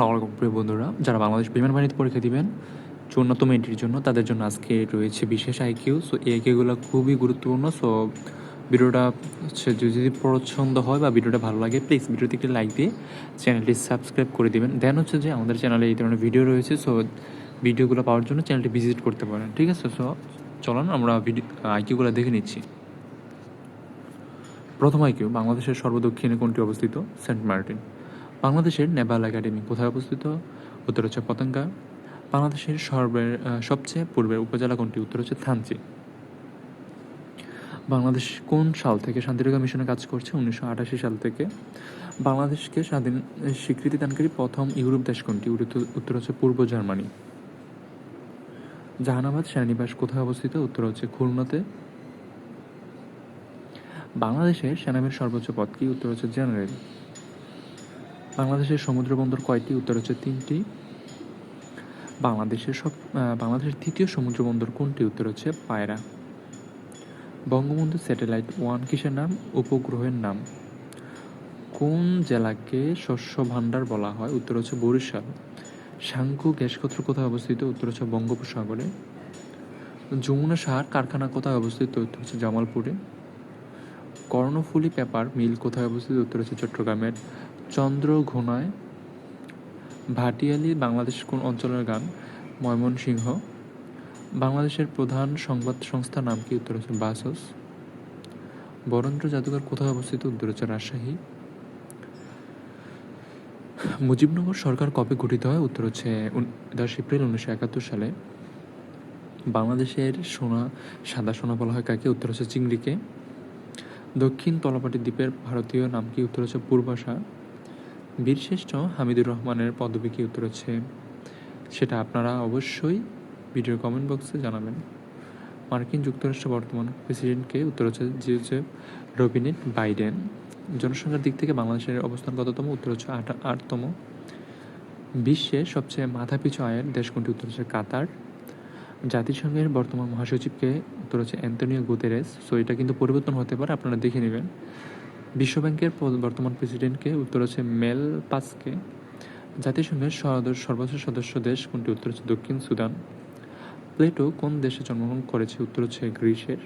আসসালামু আলাইকুম প্রিয় বন্ধুরা। যারা বাংলাদেশ বিমান বাহিনীতে পরীক্ষা দিবেন চূন্যতম এন্ট্রির জন্য তাদের জন্য আজকে রয়েছে বিশেষ আইকিউ সো এই আইকিউগুলো খুবই গুরুত্বপূর্ণ। সো ভিডিওটা হচ্ছে যদি পছন্দ হয় বা ভিডিওটা ভালো লাগে প্লিজ ভিডিওতে একটি লাইক দিয়ে চ্যানেলটি সাবস্ক্রাইব করে দিবেন। দেন হচ্ছে যে, আমাদের চ্যানেলে এই ধরনের ভিডিও রয়েছে। সো ভিডিওগুলো পাওয়ার জন্য চ্যানেলটি ভিজিট করতে পারেন। ঠিক আছে? সো চলুন আমরা ভিডিও আইকিউগুলো দেখে নিচ্ছি। প্রথম আইকিউ বাংলাদেশের সর্বদক্ষিণে কোনটি অবস্থিত? সেন্ট মার্টিন বাংলাদেশের নেভাল একাডেমি কোথায় অবস্থিত? উত্তর হচ্ছে পতঙ্গা। বাংলাদেশের সর্বের সবচেয়ে পূর্বের উপজেলা কোনটি? উত্তর হচ্ছে থানচি। বাংলাদেশ কোন সাল থেকে শান্তিরক্ষা মিশনে কাজ করছে? উনিশশো আটাশি সাল থেকে। বাংলাদেশকে স্বাধীন, স্বীকৃতি দানকারী প্রথম ইউরোপ দেশ কোনটি? উত্তর- হচ্ছে পূর্ব জার্মানি। জাহানাবাদ সেনানিবাস কোথায় অবস্থিত? উত্তর হচ্ছে খুলনাতে। বাংলাদেশের সেনাবাহিনীর সর্বোচ্চ পদ কি? উত্তর হচ্ছে জেনারেল। বাংলাদেশের সমুদ্র বন্দর কয়টি? উত্তর হচ্ছে তিনটি। বাংলাদেশের সব বাংলাদেশের তৃতীয় সমুদ্র বন্দর কোনটি? উত্তর হচ্ছে পায়রা। বঙ্গবন্ধু স্যাটেলাইট ওয়ান কিসের নাম? উপগ্রহের নাম। কোন জেলাকে শস্য ভাণ্ডার বলা হয়? উত্তর হচ্ছে বরিশাল। শাঙ্কু গ্যাসক্ষেত্র কোথায় অবস্থিত? উত্তর হচ্ছে বঙ্গোপসাগরে। যমুনা সার কারখানা কোথায় অবস্থিত? উত্তর হচ্ছে জামালপুরে। কর্ণফুলী পেপার মিল কোথায় অবস্থিত? উত্তর হচ্ছে চট্টগ্রামের চন্দ্রঘোনায়। ভাটিয়ালি বাংলাদেশ কোন অঞ্চলের গান? ময়মনসিংহ। বাংলাদেশের প্রধান সংবাদ সংস্থার নাম কি? উত্তর হচ্ছে বাসস। বরেন্দ্র জাদুঘর কোথায় অবস্থিত? উত্তর হচ্ছে রাজশাহী। মুজিবনগর সরকার কবে গঠিত হয়? উত্তর হচ্ছে দশ এপ্রিল উনিশশো একাত্তর সালে। বাংলাদেশের সোনা, সাদা সোনা বলা হয় কাকে? উত্তর হচ্ছে চিংড়িকে। দক্ষিণ তলাপাটি দ্বীপের ভারতীয় নাম কি উত্তর হচ্ছে পূর্বাশা? বীরশ্রেষ্ঠ হামিদুর রহমানের পদবী কি উত্তর হচ্ছে? সেটা আপনারা অবশ্যই ভিডিওর কমেন্ট বক্সে জানাবেন। মার্কিন যুক্তরাষ্ট্র বর্তমান প্রেসিডেন্টকে উত্তর হচ্ছে যে হচ্ছে রবিনেট বাইডেন। জনসংখ্যার দিক থেকে বাংলাদেশের অবস্থান কততম? উত্তর হচ্ছে আট, আটতম। বিশ্বের সবচেয়ে মাথাপিছু আয়ের দেশ কোনটি? উত্তর হচ্ছে কাতার। জাতিসংঘের বর্তমান মহাসচিবকে উত্তর হচ্ছে অ্যান্তনিও গুতেরেস। সো এটা কিন্তু পরিবর্তন হতে পারে, আপনারা দেখে নেবেন। বিশ্বব্যাংকের বর্তমান প্রেসিডেন্টকে উত্তর হচ্ছে মেল পাসকে। জাতিসংঘের সর্বোচ্চ সদস্য দেশ কোনটি? উত্তর হচ্ছে দক্ষিণ সুদান। প্লেটো কোন দেশে জন্মগ্রহণ করেছে? উত্তর হচ্ছে গ্রিসের।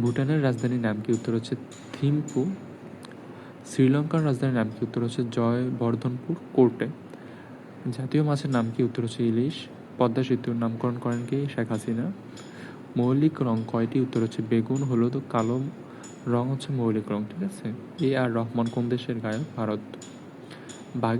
ভুটানের রাজধানীর নাম কি? উত্তর হচ্ছে থিম্পু। শ্রীলঙ্কার রাজধানীর নাম কি? উত্তর হচ্ছে জয়বর্ধনপুর কোর্টে। জাতীয় মাছের নাম কি? উত্তর হচ্ছে ইলিশ। পদ্মা সেতুর নামকরণ করেন কি শেখ হাসিনা। মৌলিক রং কয়টি? উত্তর হচ্ছে বেগুন, হলুদ, কালো রং হচ্ছে মৌলিক রং, ঠিক আছে? এ আর রহমান কোন দেশের গায়ক? ভারত। বাঘের